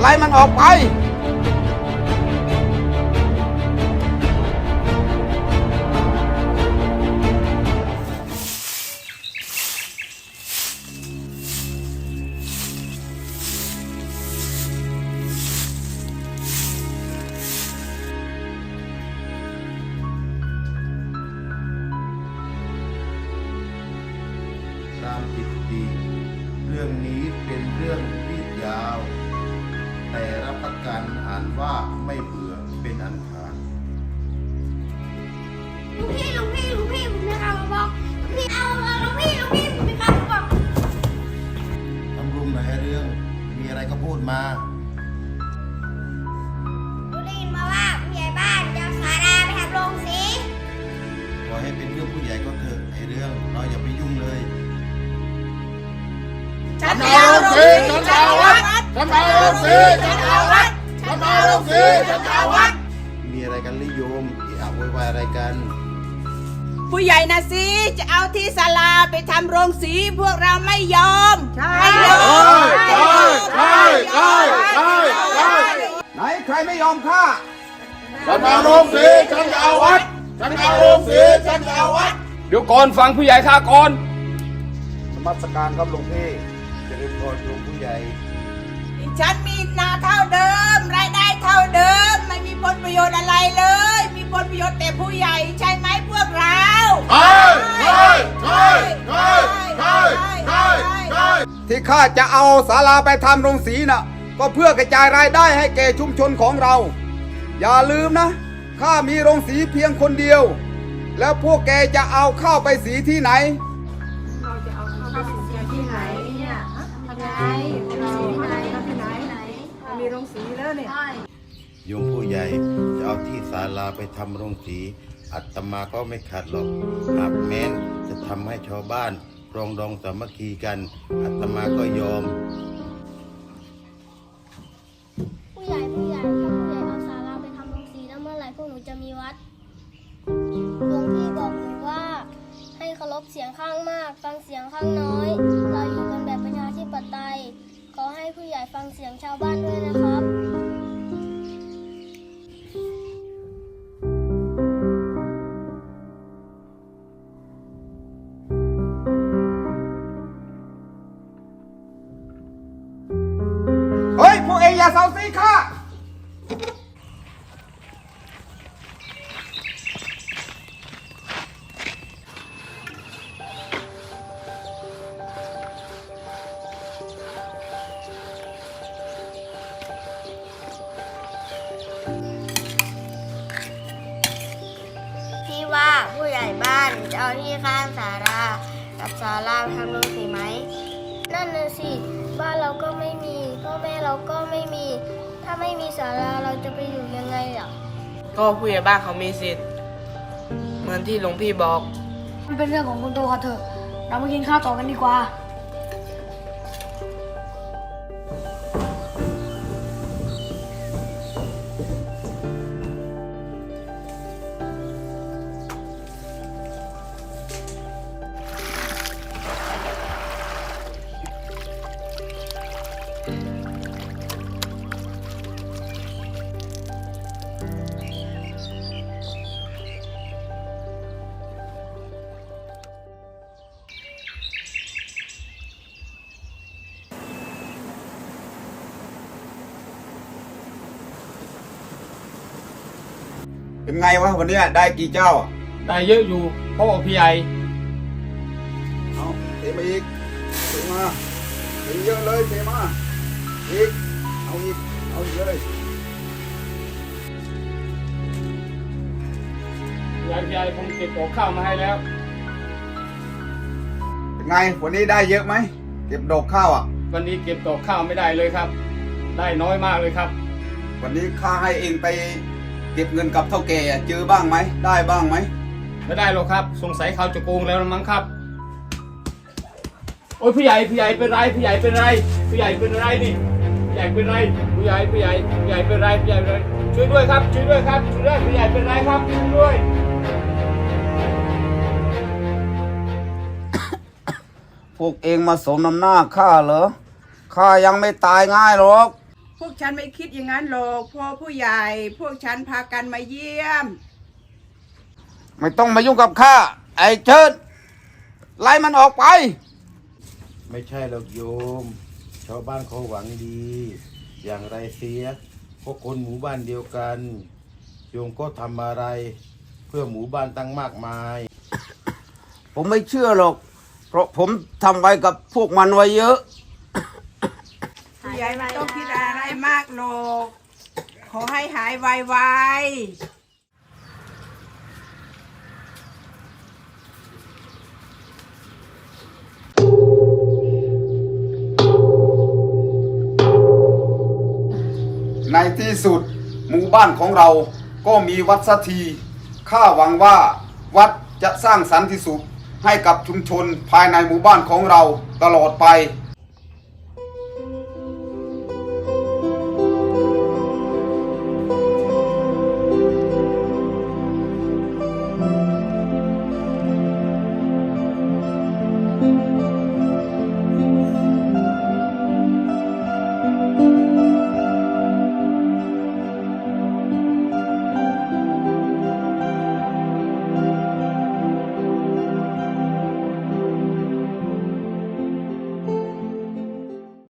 ไล่มันออกไปตามติดดี รื่องนี้เป็นเรื่องยืดยาว แต่รับประกันอ่านว่าไม่เบื่อเป็นอันขาดลุงพี่ลุงพี่ลุงพี่ผมมีข่าวมาบอกลุงพี่เอาเอาลุงพี่ลุงพี่ผมมีข่าวมาบอกทำรุมหน่อยให้เรื่อง มีอะไรก็พูดมา วัดฉันเอาโรงสีฉันเอาวัดฉันเอาโรงสีฉันเอาวัด มีอะไรกันลิโยมอีอาโวยวายอะไรกัน ผู้ใหญ่นะสิจะเอาที่ศาลาไปทำโรงสีพวกเราไม่ยอมใช่ไม่ยใช่ใช่ใช่ใช่ใช่ไหนใครไม่ยอมฆ่าฉันเอาโรงสีฉันเอาวัดฉันเอาโรงสีฉันเอาวัด เดี๋ยวก่อนฟังผู้ใหญ่ข้าก่อนสมัสการครับหลวงพี่เจริญพรโยมผู้ใหญ่ ฉันมีนาเท่าเดิม รายได้เท่าเดิม ไม่มีผลประโยชน์อะไรเลย มีผลประโยชน์แต่ผู้ใหญ่ใช่ไหมพวกเราใช่ใช่ใช่ใช่ใช่ใช่ใช่ที่ข้าจะเอาศาลาไปทำโรงสีน่ะ ก็เพื่อกระจายรายได้ให้แก่ชุมชนของเรา อย่าลืมนะข้ามีโรงสีเพียงคนเดียว แล้วพวกแกจะเอาข้าวไปสีที่ไหน โยมผู้ใหญ่จะเอาที่ศาลาไปทำโรงสี อัตมาก็ไม่ขัดหรอก หากแม้นจะทำให้ชาวบ้านปรองดองสามัคคีกัน อัตมาก็ยอม ผู้ใหญ่ผู้ใหญ่ถ้าผู้ใหญ่เอาสาราไปทำโรงสีแล้วเมื่อไหร่พวกหนูจะมีวัดหลวงพี่บอกหนูว่าให้เคารพเสียงข้างมากฟังเสียงข้างน้อย เราอยู่กันแบบประชาธิปไตยขอให้ผู้ใหญ่ฟังเสียงชาวบ้านด้วยนะครั อย่าเซาซีข้าพี่ว่าผู้ใหญ่บ้านจะเอาที่ข้างสารากับสาราไปทำโรงสีไหม นั่นน่ะสิ บ้านเราก็ไม่มีพ่อแม่เราก็ไม่มี ถ้าไม่มีสาราเราจะไปอยู่ยังไงอะก็ผู้ใหญ่บ้านเขามีสิทธิ์เหมือนที่หลวงพี่บอก มันเป็นเรื่องของคนโตค่ะเถอะเรามากินข้าวต่อกันดีกว่า เป็นไงวะวันเนี้ยได้กี่เจ้าได้เยอะอยู่เพราะว่าพี่ใหญ่เอาเทมาอีกเทมาเทเยอะเลยเทมาอีกเอาอีกเอาอีกเลยพี่ใหญ่พี่ใหญ่ผมเก็บของข้าวมาให้แล้ว เป็นไงวันนี้ได้เยอะไหมเก็บดอกข้าวอะ วันนี้เก็บดอกข้าวไม่ได้เลยครับ ได้น้อยมากเลยครับ วันนี้ข้าให้เองไป เก็บเงินกับเท่าแก่อะเจอบ้างไหมได้บ้างไหมไม่ได้หรอกครับ สงสัยเขาจะโกงแล้วมั้งครับ โอ้ยพี่ใหญ่พี่ใหญ่เป็นไรพี่ใหญ่เป็นไรพี่ใหญ่เป็นไรนี่พี่ใหญ่เป็นไรพี่ใหญ่พี่ใหญ่พี่ใหญ่เป็นไรพี่ใหญ่เป็นไรช่วยด้วยครับช่วยด้วยครับช่วยด้วยพี่ใหญ่เป็นไรครับช่วยด้วยพพวกเองมาสมน้ำหน้าข้าเหรอข้ายังไม่ตายง่ายหรอก พวกฉันไม่คิดอย่างนั้นหรอกพ่อผู้ใหญ่ พวกฉันพากันมาเยี่ยม ไม่ต้องมายุ่งกับข้าไอ้เชิดไล่มันออกไป ไม่ใช่หรอกโยม ชาวบ้านเขาหวังดี อย่างไรเสียพวกคนหมู่บ้านเดียวกัน โยมก็ทำอะไร เพื่อหมู่บ้านตั้งมากมาย ผมไม่เชื่อหรอก เพราะผมทำไว้กับพวกมันไว้เยอะ ผู้ใหญ่ไม่ต้องคิดอะไรมากหรอกขอให้หายไวๆในที่สุดหมู่บ้านของเราก็มีวัดสักทีข้าหวังว่าวัดจะสร้างสันติสุขให้กับชุมชนภายในหมู่บ้านของเราตลอดไป